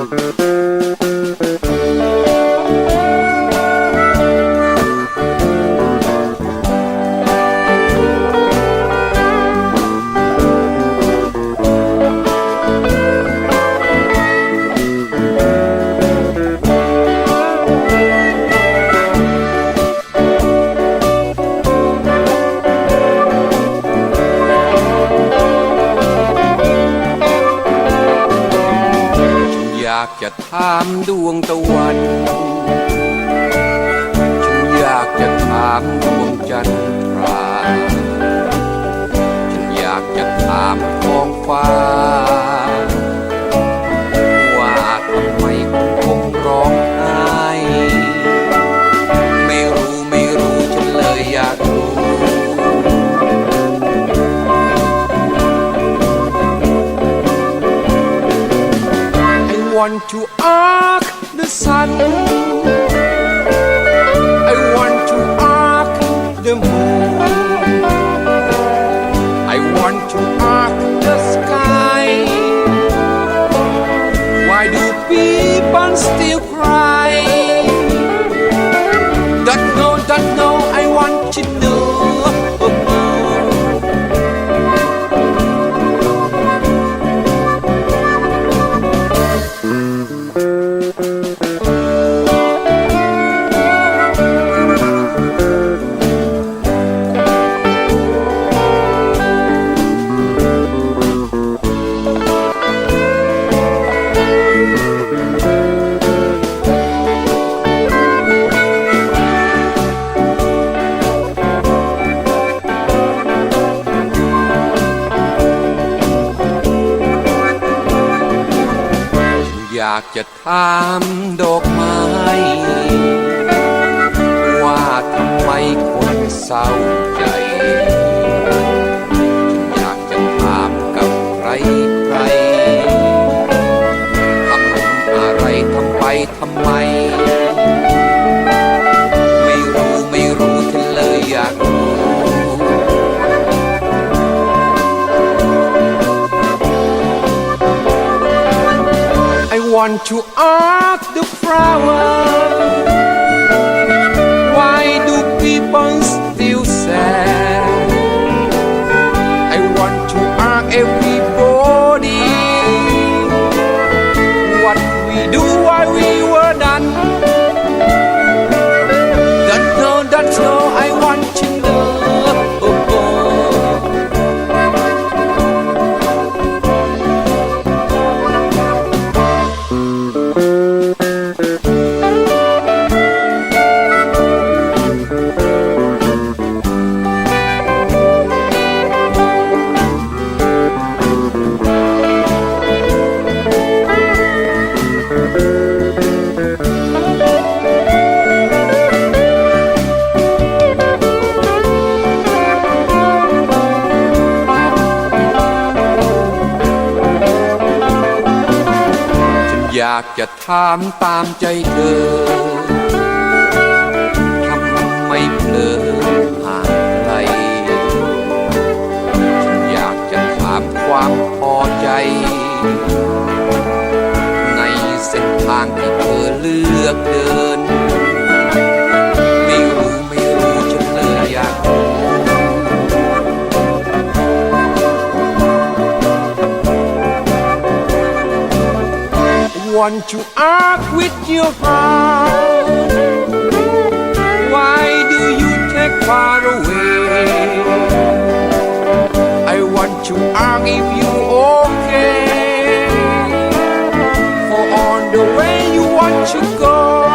อยากจะถามดวงตะวันฉันอยากจะถามดวงจันทรา want to ask the sun. I want to ask the moon. อยากจะถามดอกไม้ ว่าทำไมคนเศร้าใจ want to ask the flower Why do people still sad? I want to ask everybody What we do while we were done ากจะถามตามใจเธอทำไมเพลอห่างไกลฉันอยากจะถามความพอใจ ในเส้นทางที่เธอเลือกเดิน want to act with your heart. Why do you take far away? I want to act if you're okay. For on the way you want to go.